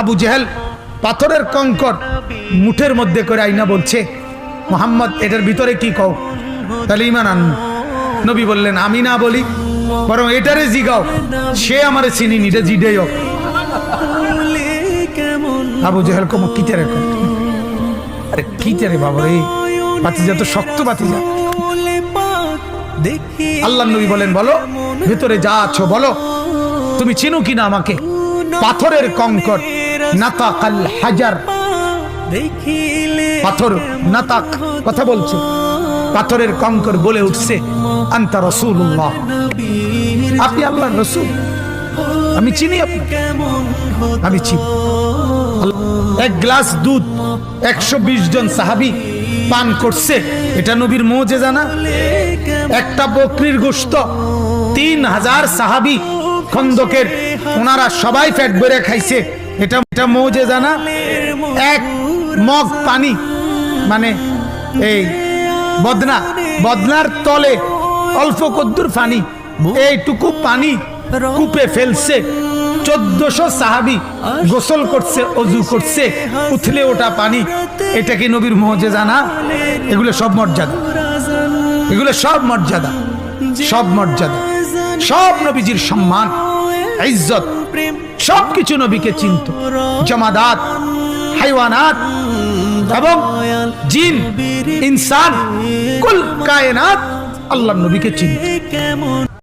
আবু জেহেল পাথরের কঙ্কর মুঠের মধ্যে করে আইনা বলছে, মোহাম্মদ, এটার ভিতরে কি কও? তাহলে ইমান আন নবী বললেন, আমি না বলি, বরং এটারে জিগাও। সে আমারে চিনি নিটা হোক আবু জেহেল কম কিতে রে আরে কিতে রে বাবা রে? বাতিজা তো শক্ত বাতিজা। আল্লাহ নবী বলেন, বলো, ভেতরে যা আছো বলো। তুমি চিনো কিনা আমাকে? পাথরের কঙ্কর নাতাকাল হাজার। পাথর, নাতাক, কথা বলছে? পাথরের কঙ্কর বলে উঠছে, আন্তা রসুল্লাহ আপনি আল্লাহ রসুল? আমি চিনি আমি চিনি। এক গ্লাস দুধ, একশো বিশ জন সাহাবি পান করছে। এটা নবীর মোজে জানা একটা বকরির গোস্ত তিন হাজার সাহাবি খন্দকের। ওনারা সবাই ফ্যাট বেড়ে খাইছে। এটা এটা মৌজে জানা এক মগ পানি মানে এই বদনা, বদনার তলে অল্প কদ্দুর পানি এইটুকু পানি কূপে ফেলছে, চোদ্দশো সাহাবি গোসল করছে, অজু করছে, উথলে ওটা পানি, এটা কি নবীর মহজে জানা এগুলো সব মর্যাদা। এগুলো সব মর্যাদা সব মর্যাদা, সব নবীজির সম্মান, ইজ্জত। সব কিছু নবীকে চিনত। জমাদাত হাইওয়ানাত এবং জিন ইনসান কুল কায়নাত আল্লাহ নবীকে চিনত।